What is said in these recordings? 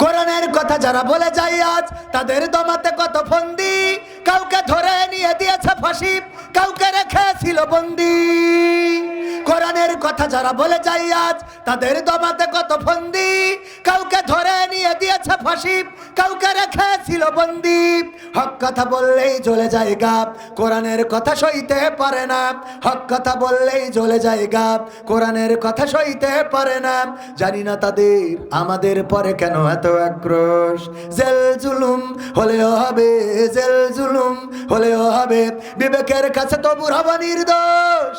কোরআনের কথা যারা বলে যায় আজ, তাদের দমাতে কত ফন্দি। কাউকে ধরে নিয়ে দিয়েছে ফাঁসি, কাউকে রেখেছিল বন্দি। কোরআনের কথা যারা বলে যায় আজ, তাদের দমাতে কত ফন্দি। কাউকে ধরে নিয়ে দিয়েছে ফাঁসি কাউকে রেখেছিল বন্দি। হক কথা বললেই জ্বলে যায় গাপ, কোরআনের কথা সইতে পারে না। হক কথা বললেই জ্বলে যায় গাপ, কোরআনের কথা সইতে পারে না। জানি না তাদের, আমাদের পরে কেন এত আক্রোশ। জেল জুলুম হলেও হবে, জেল জুলুম হলেও হবে। বিবেকের কাছে তবু রব নির্দোষ।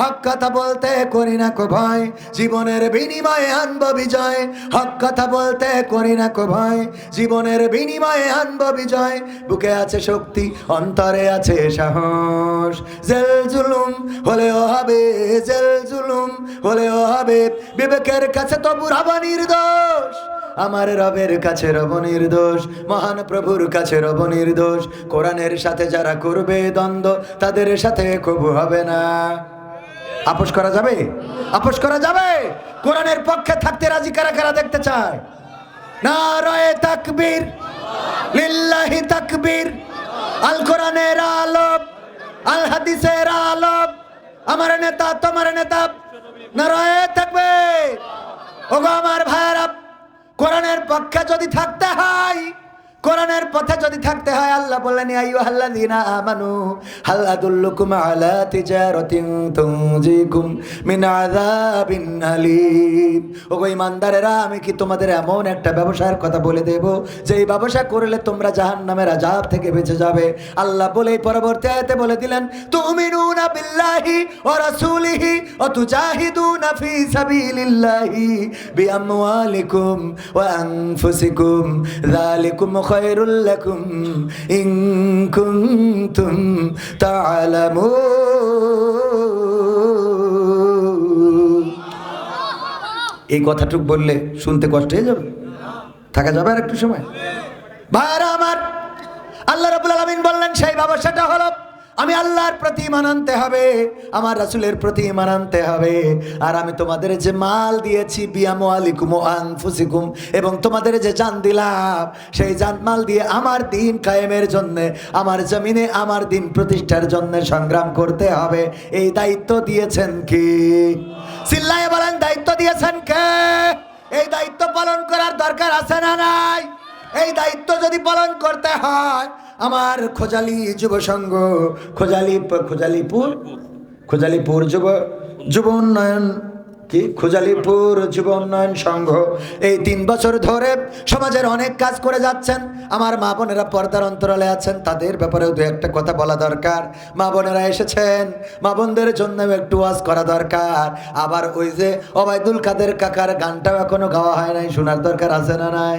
হক কথা বলতে করি না কো ভয় জীবনের বিনিময়ে আনব বিজয়। হক কথা বলতে করি না কো ভয় জীবনের বিনিময়ে আনব বিজয়। বুকে আছে শক্তি, অন্তরে আছে সাহস। জেল জুলুম হলেও হবে, জেল জুলুম হলেও হবে। বিবেকের কাছে তবু রব নির্দোষ, আমার রবের কাছে রব নির্দোষ, মহান প্রভুর কাছে রব নির্দোষ। কোরআনের সাথে যারা করবে দ্বন্দ্ব, তাদের সাথে কবু হবে না। আপোষ করা যাবে? আপোষ করা যাবে? কোরআনের পক্ষে থাকতে রাজি কারা কারা দেখতে চায়? না রয়ে তাকবীর, লিল্লাহি তাকবীর, আল কোরআনের আলম আল হাদিসের আলম আমার নেতা, তোমার নেতা না রয়ে থাকবে ওগো আমার ভাইয়ারা, কোরআনের পক্ষে যদি থাকতে হয় কোরআনের পথে যদি থাকতে হয়, আল্লাহ বললেন আইয়ু হাল্লাযিনা আমানু, হাল আদুল্লুকুম আলা তিজারাতিন তুনজিকুম মিন আযাবিন আলীম। ওগো ইমানদারেরা, আমি কি তোমাদের এমন একটা ব্যবসার কথা বলে দেব যে এই ব্যবসা করলে তোমরা জাহান্নামের আযাব থেকে বেঁচে যাবে? আল্লাহ বলে পরবর্তী আয়াতে বলে দিলেন, তুমিনুনা বিল্লাহি ওয়া রাসূলিহি ওয়া তুজাহিদুনা ফি সাবিলিল্লাহি বিআমওয়ালিকুম ওয়া আনফুসিকুম। যালিকুম এই কথাটুক বললে শুনতে কষ্ট হয়ে যাবে। থাকা যাবে আর একটু সময়। ভাইরা আমার, আল্লাহ রবুল আলমিন বললেন, সেই ব্যবসাটা হলো আমি আল্লাহর প্রতি ইমান আনতে হবে, আমার রাসুলের প্রতি ইমান আনতে হবে। আর আমি তোমাদের যে মাল দিয়েছি বিয়ামু আলিকুম আনফুসিকুম, এবং তোমাদের যে জান দিলাম, সেই জান মাল দিয়ে আমার দিন কায়েমের জন্য, আমার জমিনে আমার দিন প্রতিষ্ঠার জন্য সংগ্রাম করতে হবে। এই দায়িত্ব দিয়েছেন কি? চিল্লায় বলেন, দায়িত্ব দিয়েছেন কে? এই দায়িত্ব পালন করার দরকার আছে না নাই? এই দায়িত্ব যদি পালন করতে হয় আমার খোজালি যুব সংঘ খোজালি খোজালিপুর খোজালিপুর যুব যুব উন্নয়ন কি? খোজালিপুর যুব উন্নয়ন সংঘ। এই তিন বছর ধরে সমাজের অনেক কাজ করে যাচ্ছেন। আমার মা বোনেরা পর্দার অন্তরালে আছেন, তাদের ব্যাপারেও দু একটা কথা বলা দরকার। মা বোনেরা এসেছেন, মা বোনদের জন্য একটু ওয়াজ করা দরকার। আবার ওই যে অবায়দুল কাদের কাকার গানটাও এখনও গাওয়া হয় নাই, শোনার দরকার আছে না নাই?